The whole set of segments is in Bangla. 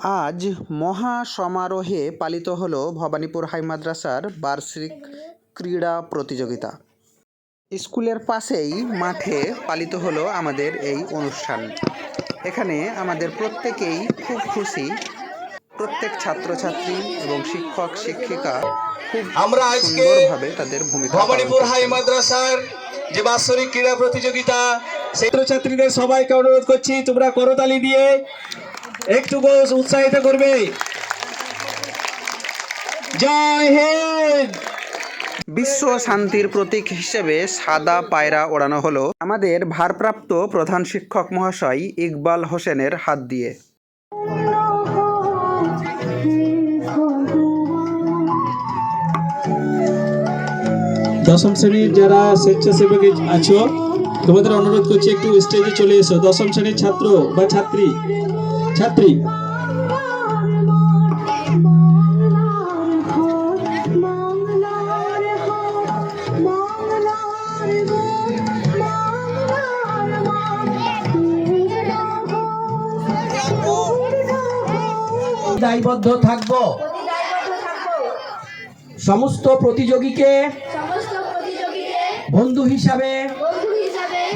আজ মহা সমারোহে পালিত হলো ভবানীপুর হাই মাদ্রাসার বার্ষিক ক্রীড়া প্রতিযোগিতা। স্কুলের পাশেই মাঠে পালিত হলো আমাদের এই অনুষ্ঠান। এখানে আমাদের প্রত্যেকেই খুব খুশি। প্রত্যেক ছাত্রছাত্রী এবং শিক্ষক শিক্ষিকা খুব আমরা আজকে সুন্দরভাবে তাদের ভূমিকা ভবানীপুর হাই মাদ্রাসার যে বাৎসরিক ক্রীড়া প্রতিযোগিতা ছাত্রছাত্রীদের সবাইকে অনুরোধ করছি তোমরা করতালি দিয়ে একটু উৎসাহিত করবে। জয় হিন্দ! বিশ্ব শান্তির প্রতীক হিসেবে সাদা পায়রা ওড়ানো হলো আমাদের ভারপ্রাপ্ত প্রধান শিক্ষক মহাশয় ইকবাল হোসেনের হাত দিয়ে। দশম শ্রেণির যারা স্বেচ্ছাসেবক আছো তোমাদের অনুরোধ করছি একটু স্টেজে চলে এসো। দশম শ্রেণির ছাত্র বা ছাত্রী ছাত্রী। দায়বদ্ধ থাকব। সমস্ত প্রতিযোগীকে বন্ধু হিসাবে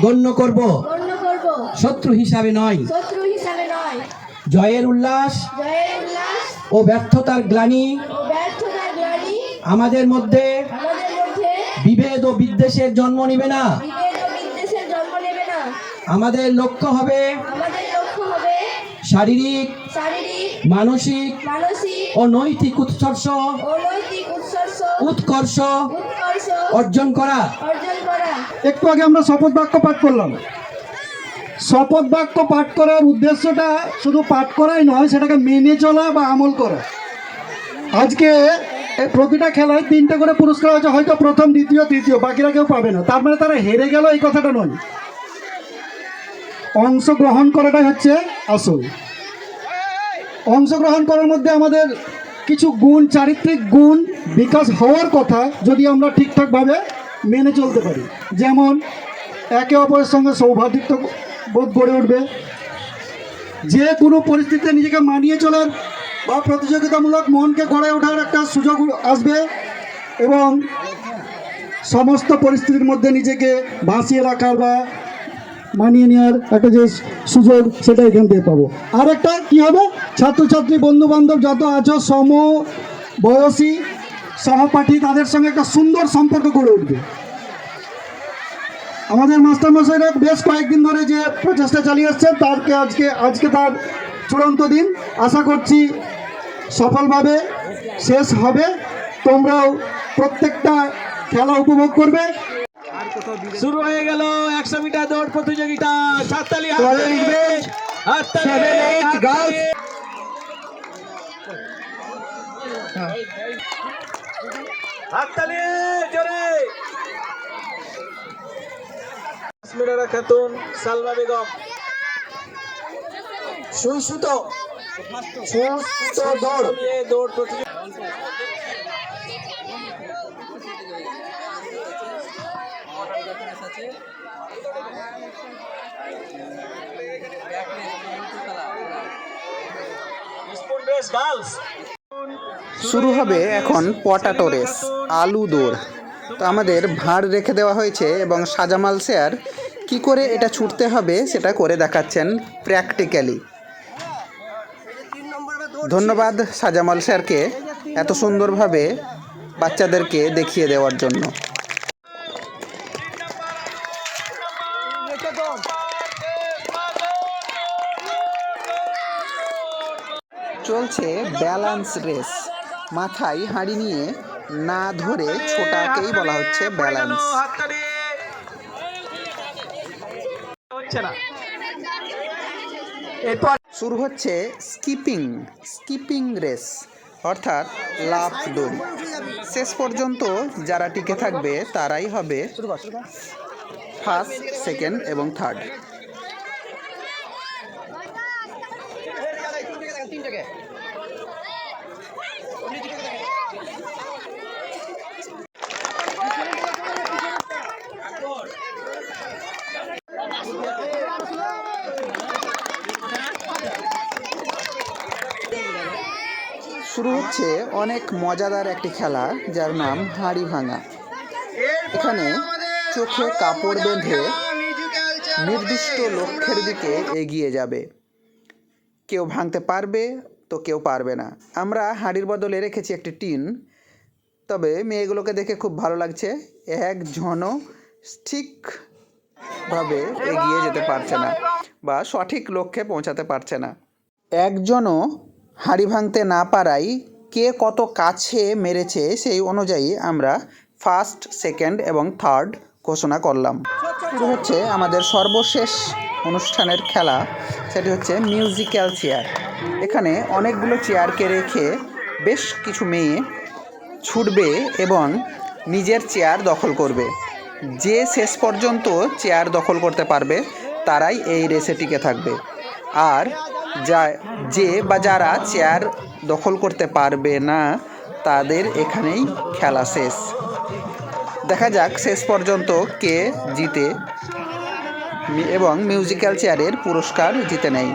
গণ্য করব। শত্রু হিসাবে নয়। জয়ের উল্লাস ও ব্যর্থতার গ্লানি ও ব্যর্থতার গ্লানি আমাদের মধ্যে বিভেদ ও বিদ্বেষের জন্ম নিবে না। বিভেদ ও বিদ্বেষের জন্ম নেবে না। আমাদের লক্ষ্য হবে আমাদের লক্ষ্য হবে শারীরিক শারীরিক মানসিক মানসিক ও নৈতিক উৎকর্ষ ও নৈতিক উৎকর্ষ উৎকর্ষ উৎকর্ষ অর্জন করা। অর্জন করা। একটু আগে আমরা শপথ বাক্য পাঠ করলাম। শপথ বাক্য পাঠ করার উদ্দেশ্যটা শুধু পাঠ করাই নয়, সেটাকে মেনে চলা বা আমল করা। আজকে প্রতিটা খেলায় তিনটে করে পুরস্কার আছে, হয়তো প্রথম, দ্বিতীয়, তৃতীয়, বাকিরা কেউ পাবে না। তার মানে তারা হেরে গেল এই কথাটা নয়। অংশগ্রহণ করাটাই হচ্ছে আসল। অংশগ্রহণ করার মধ্যে আমাদের কিছু গুণ, চারিত্রিক গুণ বিকাশ হওয়ার কথা যদি আমরা ঠিকঠাকভাবে মেনে চলতে পারি। যেমন, একে অপরের সঙ্গে সৌভাতৃত্ব গড়ে উঠবে। যে কোনো পরিস্থিতিতে নিজেকে মানিয়ে চলার বা প্রতিযোগিতামূলক মনকে গড়ে ওঠার একটা সুযোগ আসবে এবং সমস্ত পরিস্থিতির মধ্যে নিজেকে ভাসিয়ে রাখার বা মানিয়ে নেওয়ার একটা যে সুযোগ, সেটা এখান থেকে পাবো। আর একটা কী হবে? ছাত্রছাত্রী বন্ধু বান্ধব যত আছো, সম বয়সী সহপাঠী, তাদের সঙ্গে একটা সুন্দর সম্পর্ক গড়ে উঠবে। আমাদের মাস্টারমশাইরা বেশ কয়েকদিন ধরে যে প্রচেষ্টা চালিয়ে আসছে তারকে আজকে আজকে তার চূড়ান্ত দিন। আশা করছি সফলভাবে শেষ হবে। তোমরাও প্রত্যেকটা খেলা উপভোগ করবে। শুরু হয়ে গেল একশো মিটার দৌড় প্রতিযোগিতা। সাততালি. হাততালি জোরে। কাশ্মীরা খাতুন সালমা বেগম। সুই সুতো সুতো দৌড়। দৌড় প্রতিযোগিতা স্পুন রেস গার্লস। শুরু হবে এখন পটাটো রেস, আলু দৌড়। তো আমাদের ভাঁড় রেখে দেওয়া হয়েছে এবং সাজামাল স্যার কি করে এটা ছুটতে হবে সেটা করে দেখাচ্ছেন প্র্যাকটিক্যালি ধন্যবাদ সাজামাল স্যারকে এত সুন্দরভাবে বাচ্চাদেরকে দেখিয়ে দেওয়ার জন্য। চলছে ব্যালেন্স রেস মাথায় হাঁড়ি নিয়ে না ধরে ছোটাকেই বলা হচ্ছে ব্যালেন্স হচ্ছে না। এরপর শুরু হচ্ছে স্কিপিং স্কিপিং রেস অর্থাৎ লাভ দৌড়। শেষ পর্যন্ত যারা টিকে থাকবে তারাই হবে ফার্স্ট সেকেন্ড এবং থার্ড। হচ্ছে অনেক মজাদার একটি খেলা, যার নাম হাঁড়ি ভাঙা। এখানে চোখে কাপড় বেঁধে নির্দিষ্ট লক্ষ্যের দিকে এগিয়ে যাবে। কেউ ভাঙতে পারবে, তো কেউ পারবে না। আমরা হাঁড়ির বদলে রেখেছি একটি টিন, তবে মেয়েগুলোকে দেখে খুব ভালো লাগছে। একজনও ঠিকভাবে এগিয়ে যেতে পারছে না বা সঠিক লক্ষ্যে পৌঁছাতে পারছে না। একজনও হাঁড়ি ভাঙতে না পারাই কে কত কাছে মেরেছে সেই অনুযায়ী আমরা ফার্স্ট সেকেন্ড এবং থার্ড ঘোষণা করলাম। শুরু হচ্ছে আমাদের সর্বশেষ অনুষ্ঠানের খেলা, সেটি হচ্ছে মিউজিক্যাল চেয়ার এখানে অনেকগুলো চেয়ারকে রেখে বেশ কিছু মেয়ে ছুটবে এবং নিজের চেয়ার দখল করবে। যে শেষ পর্যন্ত চেয়ার দখল করতে পারবে, তারাই এই রেসে টিকে থাকবে। আর যা যে বা যারা চেয়ার দখল করতে পারবে না, তাদের এখানেই খেলা শেষ। দেখা যাক শেষ পর্যন্ত কে জিতে এবং মিউজিক্যাল চেয়ারের পুরস্কার জিতে নেয়।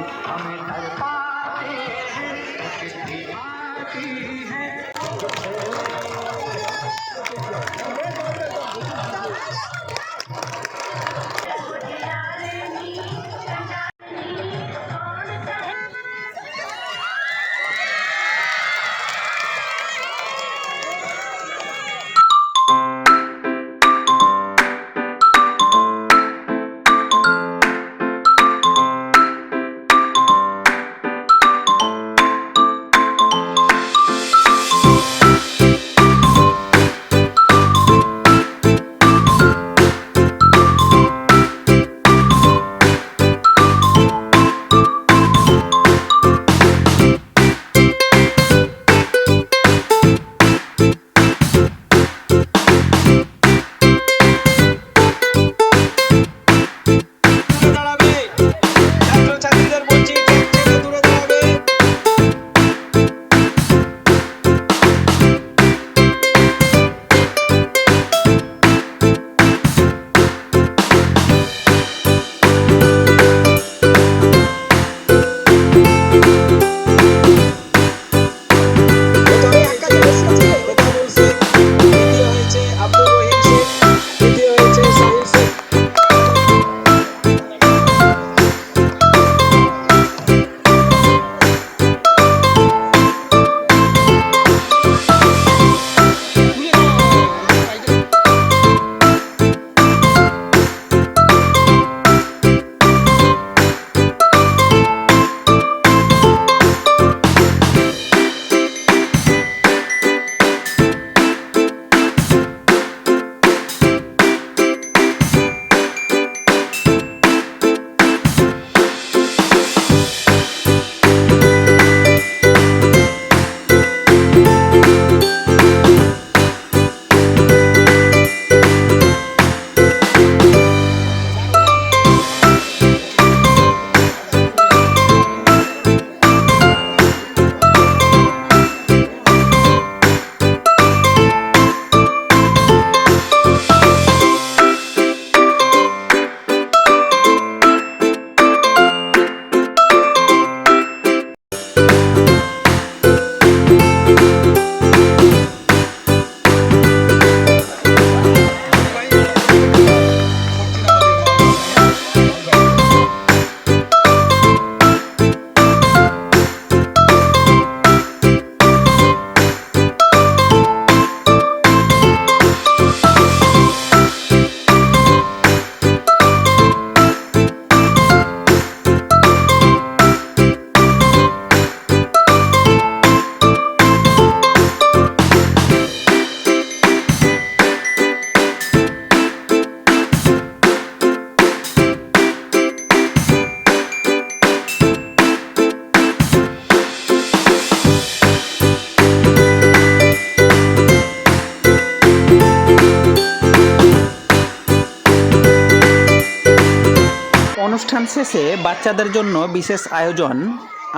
অনুষ্ঠান শেষে বাচ্চাদের জন্য বিশেষ আয়োজন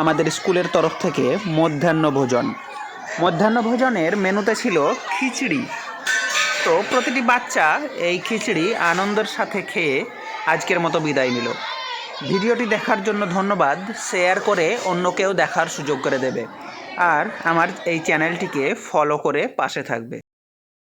আমাদের স্কুলের তরফ থেকে মধ্যাহ্ন ভোজন। মধ্যাহ্ন ভোজনের মেনুতে ছিল খিচড়ি। তো প্রতিটি বাচ্চা এই খিচড়ি আনন্দের সাথে খেয়ে আজকের মতো বিদায় নিল। ভিডিওটি দেখার জন্য ধন্যবাদ। শেয়ার করে অন্যকেও দেখার সুযোগ করে দেবে। আর আমার এই চ্যানেলটিকে ফলো করে পাশে থাকবে।